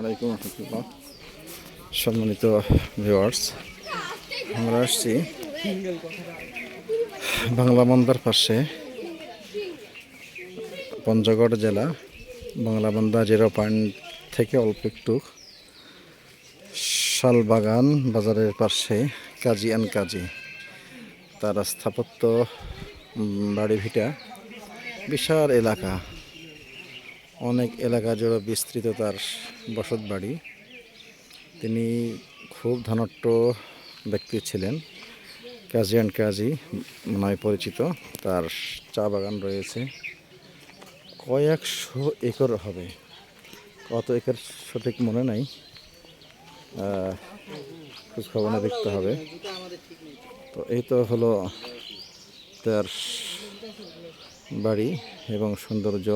আলাইকুম রহমতুল্লাহ। সম্মানিত ভিউয়ার্স আমরা আসছি বাংলা মন্দার পাশে, পঞ্চগড় জেলা বাংলাবান্ধা জিরো পয়েন্ট থেকে অল্প একটু শালবাগান বাজারের পাশে কাজী অ্যান্ড কাজী। তার স্থাপত্য বাড়ি ভিটা, বিশাল এলাকা। অনেক এলাকা জুড়ে বিস্তৃত তার বসত বাড়ি। তিনি খুব ধনাট্য ব্যক্তি ছিলেন কাজী অ্যান্ড কাজী নামে পরিচিত। তার চা বাগান রয়েছে। কয়েকশো একর হবে। কত একর সঠিক মনে নাই। আহ, খোঁজ খবর দেখতে হবে। তো এই তো হলো তার বাড়ি এবং সৌন্দর্য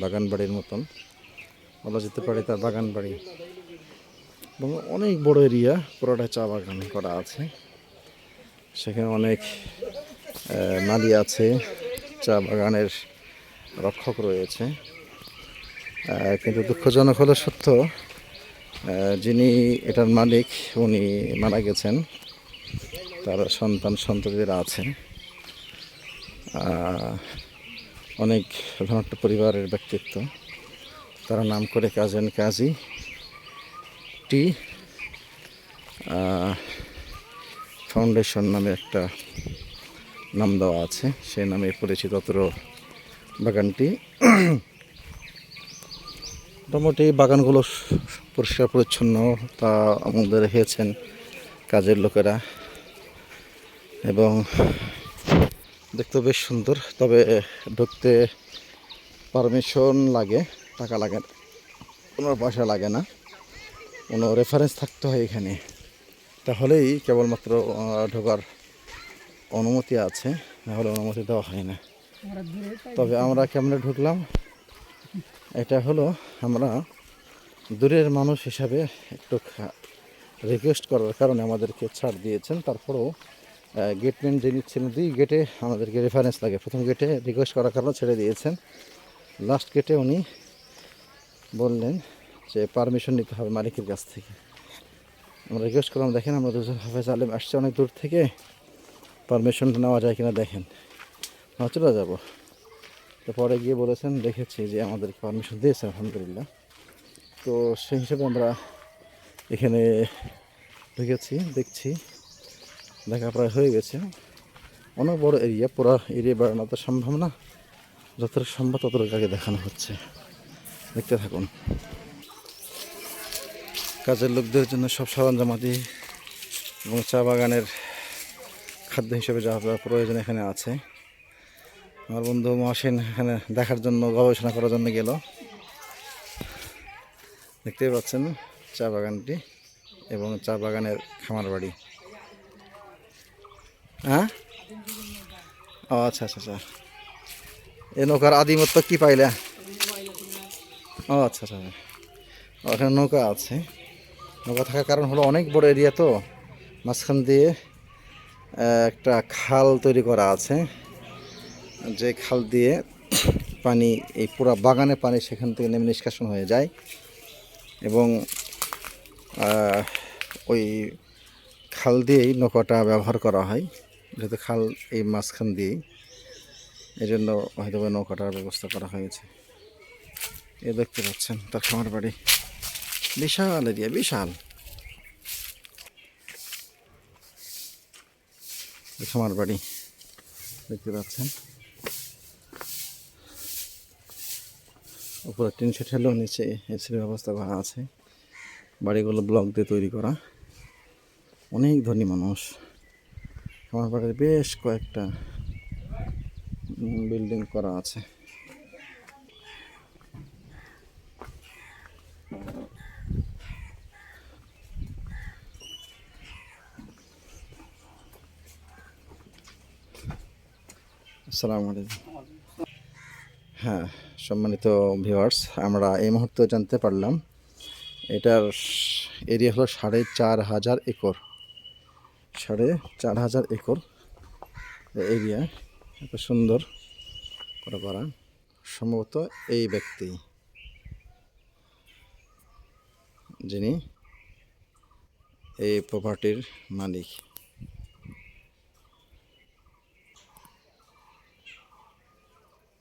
বাগান বাড়ির মতন। বলা যেতে পারে তার বাগান বাড়ি এবং অনেক বড় এরিয়া, পুরোটা চা বাগান করা আছে। সেখানে অনেক মালি আছে, চা বাগানের রক্ষক রয়েছে। কিন্তু দুঃখজনক হলো সত্য যিনি এটার মালিক, উনি মারা গেছেন। তার সন্তান সন্ততিরা আছে অনেক ধনাট্য পরিবারের ব্যক্তিত্ব। তারা নাম করে কাজেন কাজী। টি ফাউন্ডেশন নামে একটা নাম দেওয়া আছে। সেই নামে পরিচিত অত্র বাগানটি। মোটামুটি বাগানগুলো পরিষ্কার পরিচ্ছন্ন। তা আমাদের রেখেছেন কাজের লোকেরা। এবং দেখতে বেশ সুন্দর, তবে ঢুকতে পারমিশন লাগে, টাকা লাগে। কোনো পয়সা লাগে না, কোনো রেফারেন্স থাকতে হয় এখানে। তাহলেই কেবলমাত্র ঢোকার অনুমতি আছে, নাহলে অনুমতি দেওয়া হয় না। তবে আমরা কেমনে ঢুকলাম? এটা হলো আমরা দূরের মানুষ হিসাবে একটু রিকোয়েস্ট করার কারণে আমাদেরকে ছাড় দিয়েছেন, তারপরেও গেটম্যান যিনি ছিলেন দুই গেটে আমাদেরকে রেফারেন্স লাগে। প্রথম গেটে রিকোয়েস্ট করার কারণে ছেড়ে দিয়েছেন। লাস্ট গেটে উনি বললেন যে পারমিশন নিতে হবে মালিকের কাছ থেকে। আমরা রিকোয়েস্ট করলাম, দেখেন আমরা দুজন হাফেজ আলেম আসছে অনেক দূর থেকে। পারমিশন নেওয়া যায় কিনা দেখেন। আমরা চলে যাব। তো পরে গিয়ে বলেছেন, দেখেছি যে আমাদেরকে পারমিশন দিয়েছে, আলহামদুলিল্লাহ। তো সেই হিসেবে আমরা এখানে ঢুকেছি, দেখছি। দেখা প্রায় হয়ে গেছে। অনেক বড় এরিয়া পুরো এরিয়া বেড়ানো তো সম্ভব না। যতটুকু সম্ভব ততটুকু আগে দেখানো হচ্ছে। দেখতে থাকুন। কাজের লোকদের জন্য সব সরঞ্জামাদি এবং চা বাগানের খাদ্য হিসেবে যা প্রয়োজন এখানে আছে। আমার বন্ধু মহাসেন এখানে দেখার জন্য, গবেষণা করার জন্য গেল। দেখতেই পাচ্ছেন চা বাগানটি এবং চা বাগানের খামার বাড়ি হ্যাঁ? ও আচ্ছা আচ্ছা আচ্ছা। এ নৌকার আদিমত্ব কি পাইলে? ও আচ্ছা আচ্ছা ওখানে নৌকা আছে। নৌকা থাকার কারণ হলো অনেক বড় এরিয়া তো। মাঝখান দিয়ে একটা খাল তৈরি করা আছে। যে খাল দিয়ে পানি, এই পুরো বাগানে পানি সেখান থেকে নেমে নিষ্কাশন হয়ে যায়। এবং ওই খাল দিয়েই নৌকাটা ব্যবহার করা হয়। যেহেতু খাল এই মাঝখান দিয়েই এই জন্য হয়তো নৌকাটার ব্যবস্থা করা হয়েছে। এ দেখতে পাচ্ছেন, তার খামার বাড়ি। বিশাল এরিয়া, বিশাল। খামার বাড়ি, দেখতে পাচ্ছেন। উপরে টিন সেট হলেও, নিচে এসির ব্যবস্থা করা আছে। বাড়িগুলো ব্লক দিয়ে তৈরি করা। অনেক ধনী মানুষ। আমার বেশ কয়েকটা বিল্ডিং করা আছে। আসসালামু আলাইকুম। হ্যাঁ সম্মানিত ভিউয়ার্স আমরা এই মুহূর্তে জানতে পারলাম, এটার এরিয়া হলো সাড়ে চার হাজার একর। সাড়ে চার হাজার একর এরিয়া, এত সুন্দর করে করা সম্ভবত এই ব্যক্তি যিনি এই প্রপার্টির মালিক।